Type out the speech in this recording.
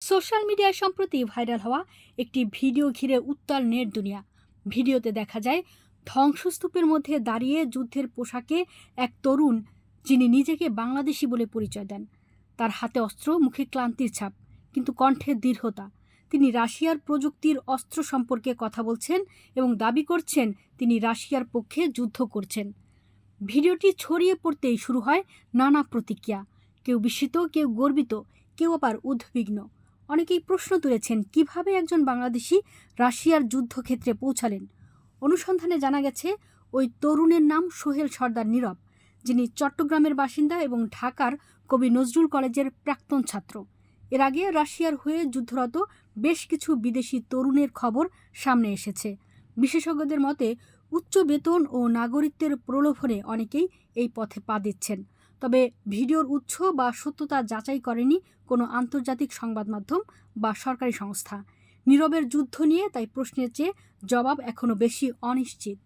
Social মিডিয়ায় সম্প্রতি viral হওয়া একটি ভিডিও ঘিরে উত্তাল নেট দুনিয়া। ভিডিওতে দেখা যায়, ধ্বংসস্তূপের মধ্যে দাঁড়িয়ে যুদ্ধের পোশাকে এক তরুণ, যিনি নিজেকে বাংলাদেশি বলে পরিচয় দেন। তার হাতে অস্ত্র, মুখে ক্লান্তির ছাপ, কিন্তু কণ্ঠে দৃঢ়তা। তিনি রাশিয়ার প্রযুক্তির অস্ত্র সম্পর্কে কথা বলছেন এবং দাবি করছেন তিনি রাশিয়ার পক্ষে যুদ্ধ করছেন। ভিডিওটি ছড়িয়ে পড়তেই শুরু হয় নানা প্রতিক্রিয়া। কেউ বিস্মিত, কেউ গর্বিত, কেউ আবার উদ্বিগ্ন। অনেকেই প্রশ্ন তুলেছেন, কীভাবে একজন বাংলাদেশি রাশিয়ার যুদ্ধক্ষেত্রে পৌঁছালেন? অনুসন্ধানে জানা গেছে, ওই তরুণের নাম সোহেল সর্দার নীরব, যিনি চট্টগ্রামের বাসিন্দা এবং ঢাকার কবি নজরুল কলেজের প্রাক্তন ছাত্র। এর আগে রাশিয়ার হয়ে যুদ্ধরত বেশ কিছু বিদেশি তরুণের খবর সামনে এসেছে। বিশেষজ্ঞদের মতে, উচ্চ বেতন ও নাগরিকত্বের প্রলোভনে অনেকেই এই পথে পা দিচ্ছেন। তবে ভিডিওর উৎস বা সত্যতা যাচাই করেনি কোনো আন্তর্জাতিক সংবাদ মাধ্যম বা সরকারি সংস্থা। নীরবের যুদ্ধ নিয়ে তাই প্রশ্নের চেয়ে জবাব এখনও বেশি অনিশ্চিত।